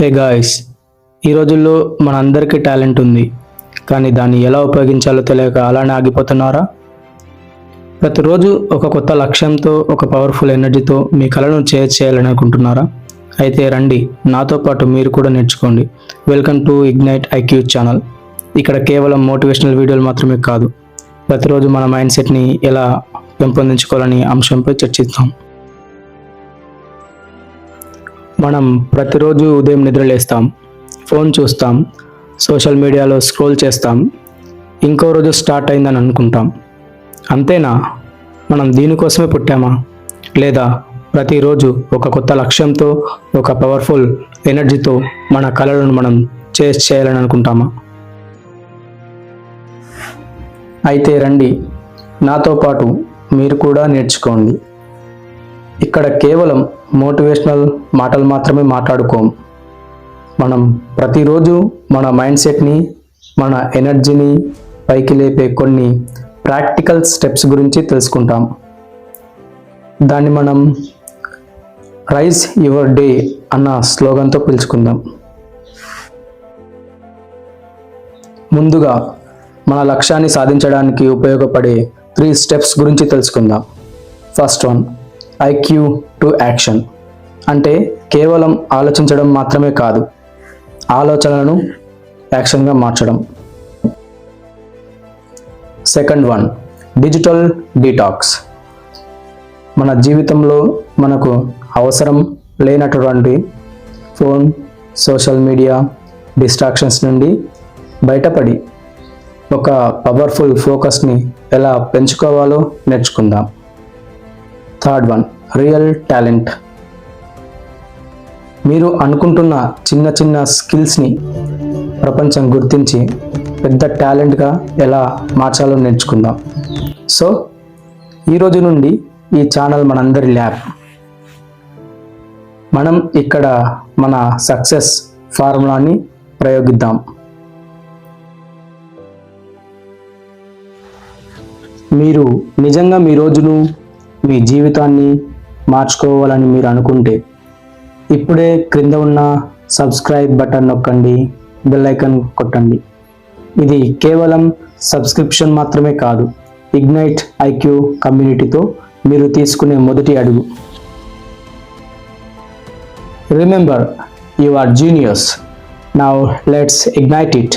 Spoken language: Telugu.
హే గాయస్ ఈ రోజుల్లో మనందరికీ టాలెంట్ ఉంది. కానీ దాన్ని ఎలా ఉపయోగించాలో తెలియక అలానే ఆగిపోతున్నారా? ప్రతిరోజు ఒక కొత్త లక్ష్యంతో ఒక పవర్ఫుల్ ఎనర్జీతో మీ కళను చేజ్ చేయాలని అనుకుంటున్నారా అయితే రండి నాతో పాటు మీరు కూడా నేర్చుకోండి. Welcome to ignite IQ channel ఇక్కడ కేవలం మోటివేషనల్ వీడియోలు మాత్రమే కాదు. ప్రతిరోజు మన మైండ్ సెట్ని ఎలా పెంపొందించుకోవాలని అంశంపై చర్చిస్తాం మనం ప్రతిరోజు ఉదయం నిద్రలేస్తాం ఫోన్ చూస్తాం సోషల్ మీడియాలో స్క్రోల్ చేస్తాం ఇంకో రోజు స్టార్ట్ అయిందని అనుకుంటాం. అంతేనా? మనం దీనికోసమే పుట్టామా? లేదా ప్రతిరోజు ఒక కొత్త లక్ష్యంతో ఒక పవర్ఫుల్ ఎనర్జీతో మన కళలను మనం చేస్ చేయాలని అనుకుంటామా? అయితే రండి నాతో పాటు మీరు కూడా నేర్చుకోండి. ఇక్కడ కేవలం మోటివేషనల్ మాటలు మాత్రమే మాట్లాడుకోం. మనం ప్రతిరోజు మన మైండ్ సెట్ని మన ఎనర్జీని పైకి లేపే కొన్ని ప్రాక్టికల్ స్టెప్స్ గురించి తెలుసుకుంటాం. దాన్ని మనం రైజ్ యువర్ డే అన్న స్లోగన్తో పిలుచుకుందాం. ముందుగా మన లక్ష్యాన్ని సాధించడానికి ఉపయోగపడే త్రీ స్టెప్స్ గురించి తెలుసుకుందాం. First one IQ to action. అంటే కేవలం ఆలోచించడం మాత్రమే కాదు ఆలోచనలను యాక్షన్గా మార్చడం. Second one digital detox. మన జీవితంలో మనకు అవసరం లేనటువంటి ఫోన్ సోషల్ మీడియా డిస్ట్రాక్షన్స్ నుండి బయటపడి ఒక పవర్ఫుల్ ఫోకస్ని ఎలా పెంచుకోవాలో నేర్చుకుందాం. Third one real talent. మీరు అనుకుంటున్న చిన్న చిన్న స్కిల్స్ని ప్రపంచం గుర్తించి పెద్ద టాలెంట్గా ఎలా మార్చాలో నేర్చుకుందాం. సో ఈరోజు నుండి ఈ ఛానల్ మనందరి ల్యాబ్. మనం ఇక్కడ మన సక్సెస్ ఫార్ములాని ప్రయోగిద్దాం. మీరు నిజంగా మీ రోజును మీ జీవితాన్ని మార్చుకోవాలని మీరు అనుకుంటే ఇప్పుడే క్రింద ఉన్న సబ్స్క్రైబ్ బటన్ నొక్కండి బెల్ ఐకన్ కొట్టండి. ఇది కేవలం సబ్స్క్రిప్షన్ మాత్రమే కాదు ఇగ్నైట్ ఐక్యూ కమ్యూనిటీతో మీరు తీసుకునే మొదటి అడుగు. Remember you are genius now let's ignite it